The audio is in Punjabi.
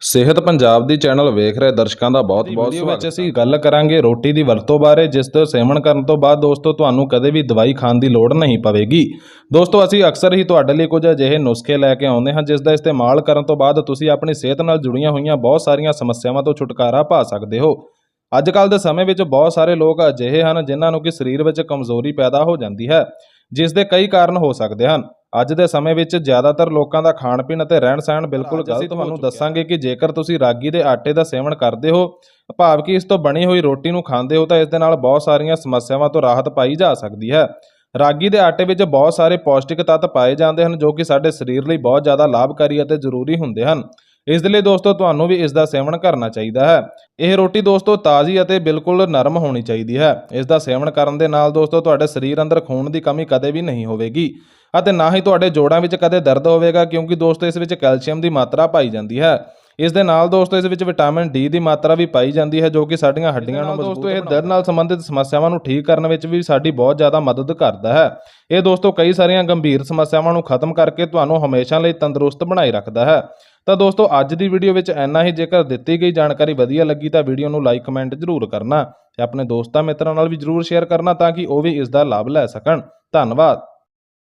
ਸਿਹਤ ਪੰਜਾਬ ਦੀ ਚੈਨਲ ਵੇਖ ਰਹੇ ਦਰਸ਼ਕਾਂ ਦਾ ਬਹੁਤ-ਬਹੁਤ ਸਵਾਗਤ। ਵਿੱਚ ਅਸੀਂ ਗੱਲ ਕਰਾਂਗੇ ਰੋਟੀ ਦੀ ਵਰਤੋਂ ਬਾਰੇ ਜਿਸ ਦਾ ਸੇਵਨ ਕਰਨ ਤੋਂ ਬਾਅਦ ਦੋਸਤੋ ਤੁਹਾਨੂੰ ਕਦੇ ਵੀ ਦਵਾਈ ਖਾਣ ਦੀ ਲੋੜ ਨਹੀਂ ਪਵੇਗੀ। ਦੋਸਤੋ ਅਸੀਂ ਅਕਸਰ ਹੀ ਤੁਹਾਡੇ ਲਈ ਕੁਝ ਅਜਿਹੇ ਨੁਸਖੇ ਲੈ ਕੇ ਆਉਂਦੇ ਹਾਂ ਜਿਸ ਦਾ ਇਸਤੇਮਾਲ ਕਰਨ ਤੋਂ ਬਾਅਦ ਤੁਸੀਂ ਆਪਣੀ ਸਿਹਤ ਨਾਲ ਜੁੜੀਆਂ ਹੋਈਆਂ ਬਹੁਤ ਸਾਰੀਆਂ ਸਮੱਸਿਆਵਾਂ ਤੋਂ ਛੁਟਕਾਰਾ ਪਾ ਸਕਦੇ ਹੋ। ਅੱਜ ਕੱਲ ਦੇ ਸਮੇਂ ਵਿੱਚ ਬਹੁਤ ਸਾਰੇ ਲੋਕ ਅਜਿਹੇ ਹਨ ਜਿਨ੍ਹਾਂ ਨੂੰ ਕਿ ਸਰੀਰ ਵਿੱਚ ਕਮਜ਼ੋਰੀ ਪੈਦਾ ਹੋ ਜਾਂਦੀ ਹੈ। ਜਿਸ ਦੇ ਕਈ ਕਾਰਨ ਹੋ ਸਕਦੇ ਹਨ। ਅੱਜ ਦੇ ਸਮੇਂ ਵਿੱਚ ਜ਼ਿਆਦਾਤਰ ਲੋਕਾਂ ਦਾ ਖਾਣ ਪੀਣ ਅਤੇ ਰਹਿਣ ਸਹਿਣ ਬਿਲਕੁਲ ਗਲਤ ਤੁਹਾਨੂੰ ਦੱਸਾਂਗੇ ਕਿ ਜੇਕਰ ਤੁਸੀਂ ਰਾਗੀ ਦੇ ਆਟੇ ਦਾ ਸੇਵਨ ਕਰਦੇ ਹੋ ਭਾਵ ਕਿ ਇਸ ਤੋਂ ਬਣੀ ਹੋਈ ਰੋਟੀ ਨੂੰ ਖਾਂਦੇ ਹੋ ਤਾਂ ਇਸ ਦੇ ਨਾਲ ਬਹੁਤ ਸਾਰੀਆਂ ਸਮੱਸਿਆਵਾਂ ਤੋਂ ਰਾਹਤ ਪਾਈ ਜਾ ਸਕਦੀ ਹੈ। ਰਾਗੀ ਦੇ ਆਟੇ ਵਿੱਚ ਬਹੁਤ ਸਾਰੇ ਪੌਸ਼ਟਿਕ ਤੱਤ ਪਾਏ ਜਾਂਦੇ ਹਨ ਜੋ ਕਿ ਸਾਡੇ ਸਰੀਰ ਲਈ ਬਹੁਤ ਜ਼ਿਆਦਾ ਲਾਭਕਾਰੀ ਅਤੇ ਜ਼ਰੂਰੀ ਹੁੰਦੇ ਹਨ। ਇਸ ਦੇ ਲਈ ਦੋਸਤੋ, ਤੁਹਾਨੂੰ ਵੀ ਇਸ ਦਾ ਸੇਵਨ ਕਰਨਾ ਚਾਹੀਦਾ ਹੈ। ਇਹ ਰੋਟੀ ਦੋਸਤੋ, ਤਾਜ਼ੀ ਅਤੇ ਬਿਲਕੁਲ ਨਰਮ ਹੋਣੀ ਚਾਹੀਦੀ ਹੈ। ਇਸ ਦਾ ਸੇਵਨ ਕਰਨ ਦੇ ਨਾਲ ਦੋਸਤੋ, ਤੁਹਾਡੇ ਸਰੀਰ ਅੰਦਰ ਖੂਨ ਦੀ ਕਮੀ ਕਦੇ ਵੀ ਨਹੀਂ ਹੋਵੇਗੀ ਅਤੇ ਨਾ ਹੀ ਤੁਹਾਡੇ ਜੋੜਾਂ ਵਿੱਚ ਕਦੇ ਦਰਦ ਹੋਵੇਗਾ ਕਿਉਂਕਿ ਦੋਸਤੋ, ਇਸ ਵਿੱਚ ਕੈਲਸ਼ੀਅਮ ਦੀ ਮਾਤਰਾ ਪਾਈ ਜਾਂਦੀ ਹੈ। ਇਸ ਦੇ ਨਾਲ ਦੋਸਤੋ ਇਸ ਵਿੱਚ ਵਿਟਾਮਿਨ ਡੀ ਦੀ ਮਾਤਰਾ ਵੀ ਪਾਈ ਜਾਂਦੀ ਹੈ ਜੋ ਕਿ ਸਾਡੀਆਂ ਹੱਡੀਆਂ ਨੂੰ ਦੋਸਤੋ ਇਹ ਦਰਦ ਨਾਲ ਸੰਬੰਧਿਤ ਸਮੱਸਿਆਵਾਂ ਨੂੰ ਠੀਕ ਕਰਨ ਵਿੱਚ ਵੀ ਸਾਡੀ ਬਹੁਤ ਜ਼ਿਆਦਾ ਮਦਦ ਕਰਦਾ ਹੈ। ਇਹ ਦੋਸਤੋ ਕਈ ਸਾਰੀਆਂ ਗੰਭੀਰ ਸਮੱਸਿਆਵਾਂ ਨੂੰ ਖਤਮ ਕਰਕੇ ਤੁਹਾਨੂੰ ਹਮੇਸ਼ਾ ਲਈ ਤੰਦਰੁਸਤ ਬਣਾਈ ਰੱਖਦਾ ਹੈ। ਤਾਂ ਦੋਸਤੋ ਅੱਜ ਦੀ ਵੀਡੀਓ ਵਿੱਚ ਇੰਨਾ ਹੀ। ਜੇਕਰ ਦਿੱਤੀ ਗਈ ਜਾਣਕਾਰੀ ਵਧੀਆ ਲੱਗੀ ਤਾਂ ਵੀਡੀਓ ਨੂੰ ਲਾਈਕ ਕਮੈਂਟ ਜ਼ਰੂਰ ਕਰਨਾ ਤੇ ਆਪਣੇ ਦੋਸਤਾਂ ਮਿੱਤਰਾਂ ਨਾਲ ਵੀ ਜ਼ਰੂਰ ਸ਼ੇਅਰ ਕਰਨਾ ਤਾਂ ਕਿ ਉਹ ਵੀ ਇਸ ਦਾ ਲਾਭ ਲੈ ਸਕਣ। ਧੰਨਵਾਦ।